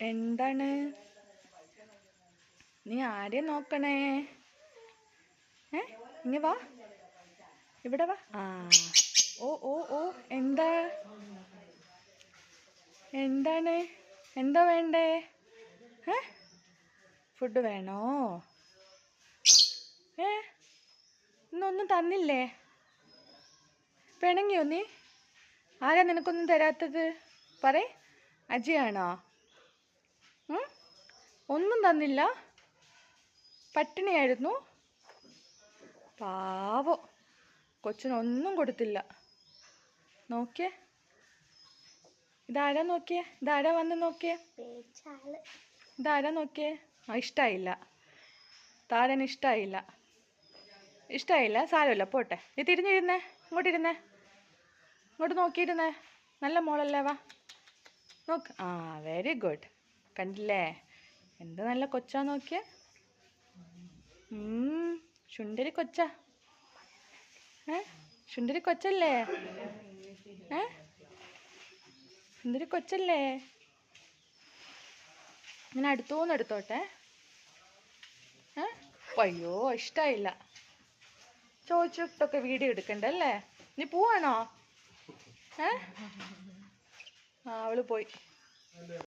എന്താണ്? നീ ആരെ നോക്കണേ? ഏ? ഇങ്ങ വാ. ഇവിടെ വാ. ആ. ഓ ഓ ഓ. എന്താ? എന്താണ്? എന്താ വേണ്ടേ? ഏ? ഫുഡ് വേണോ? ഏ? ഇന്നൊന്നും തന്നില്ലേ? പിണങ്ങിയോ നീ? ആരാ നിനക്കൊന്നും തരാത്തത്? പറ അജിയാണോ ഉം? ഒന്നും തന്നില്ല. പട്ടിണിയായിരുന്നു. പാവോ. കൊച്ചിനൊന്നും കൊടുത്തില്ല. നോക്കിയേ. ഇതാരാ നോക്കിയേ? ഇതാരാ വന്ന് നോക്കിയേ? ഇതാരാ നോക്കിയേ? ആ ഇഷ്ടമായില്ല താരന് ഇഷ്ടമായില്ല ഇഷ്ടമായില്ല സാരമില്ല. പോട്ടെ. നീ തിരിഞ്ഞിരുന്നേ. ഇങ്ങോട്ടിരുന്നേ. ഇങ്ങോട്ട് നോക്കിയിരുന്നേ. നല്ല മോളല്ലേ വാ. നോക്ക്. ആ വെരി ഗുഡ് കണ്ടില്ലേ? എന്ത് നല്ല കൊച്ചാ നോക്കിയേ? ഉം, ശുണ്ടരി കൊച്ചാ. ഏ ശുണ്ടരി കൊച്ചല്ലേ? ഏ ശുണ്ടരി കൊച്ചല്ലേ? ഇങ്ങനെ അടുത്തോന്ന് എടുത്തോട്ടെ. ഏ അയ്യോ ഇഷ്ടമായില്ല ചോദിച്ചിട്ടൊക്കെ വീഡിയോ എടുക്കണ്ടല്ലേ? നീ പോവാണോ? ഏ ആ അവൾ പോയി.